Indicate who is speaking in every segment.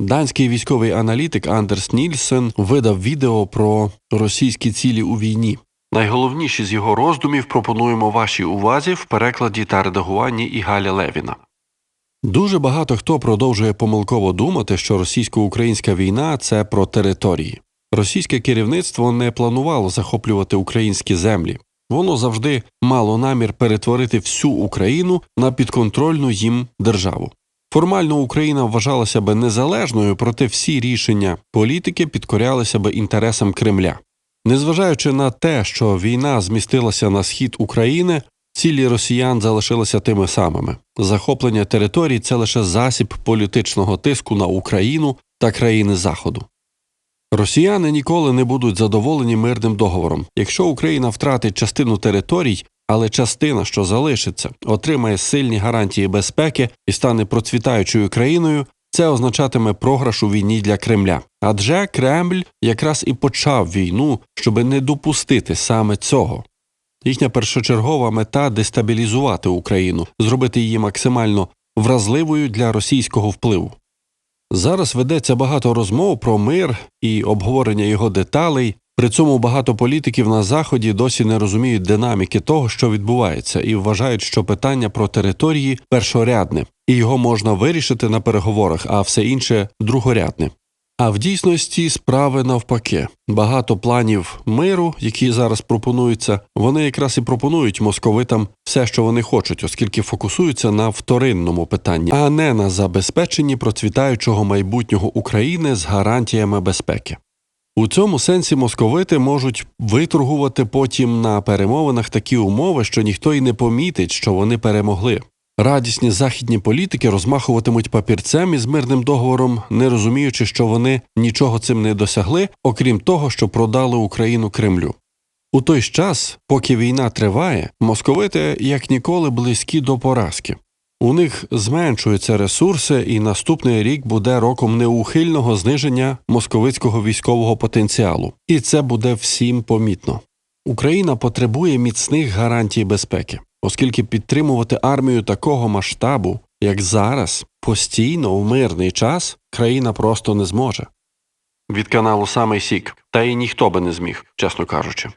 Speaker 1: Данський військовий аналітик Андерс Нільсен видав відео про російські цілі у війні. Найголовніші з його роздумів пропонуємо вашій увазі в перекладі та редагуванні Ігаля Левіна. Дуже багато хто продовжує помилково думати, що російсько-українська війна це про території. Російське керівництво не планувало захоплювати українські землі. Воно завжди мало намір перетворити всю Україну на підконтрольну їм державу. Формально Україна вважалася би незалежною, проте всі рішення політики підкорялися би інтересам Кремля. Незважаючи на те, що війна змістилася на схід України, цілі росіян залишилися тими самими. Захоплення територій це лише засіб політичного тиску на Україну та країни Заходу. Росіяни ніколи не будуть задоволені мирним договором. Якщо Україна втратить частину територій, але частина, що залишиться, отримає сильні гарантії безпеки і стане процвітаючою країною, це означатиме програш у війні для Кремля. Адже Кремль якраз і почав війну, щоби не допустити саме цього. Їхня першочергова мета дестабілізувати Україну, зробити її максимально вразливою для російського впливу. Зараз ведеться багато розмов про мир і обговорення його деталей. При цьому багато політиків на заході досі не розуміють динаміки того, що відбувається, і вважають, що питання про території першорядне, і його можна вирішити на переговорах, а все інше другорядне. А в дійсності справи навпаки. Багато планів миру, які зараз пропонуються, вони якраз і пропонують московитам все, що вони хочуть, оскільки фокусуються на вторинному питанні, а не на забезпеченні процвітаючого майбутнього України з гарантіями безпеки. У цьому сенсі московити можуть виторгувати потім на перемовинах такі умови, що ніхто й не помітить, що вони перемогли. Радісні західні політики розмахуватимуть папірцем із мирним договором, не розуміючи, що вони нічого цим не досягли, окрім того, що продали Україну Кремлю. У той час, поки війна триває, московити як ніколи близькі до поразки. У них зменшуються ресурси, і наступний рік буде роком неухильного зниження московицького військового потенціалу, і це буде всім помітно. Україна потребує міцних гарантій безпеки, оскільки підтримувати армію такого масштабу, як зараз, постійно у мирний час країна просто не зможе. Від каналу Самий Сік, та й ніхто би не зміг, чесно кажучи.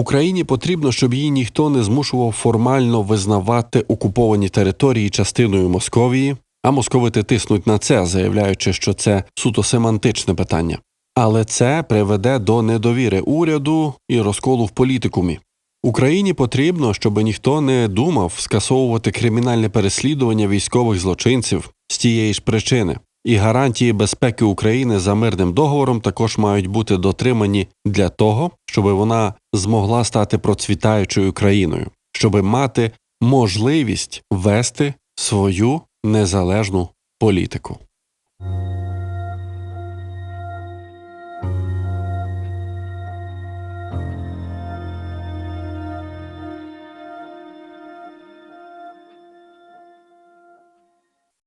Speaker 1: Україні потрібно, щоб її ніхто не змушував формально визнавати окуповані території частиною Московії, а московити тиснуть на це, заявляючи, що це суто семантичне питання. Але це приведе до недовіри уряду і розколу в політикумі. Україні потрібно, щоб ніхто не думав скасовувати кримінальне переслідування військових злочинців з тієї ж причини. І гарантії безпеки України за мирним договором також мають бути дотримані для того, щоб вона змогла стати процвітаючою країною, щоб мати можливість вести свою незалежну політику.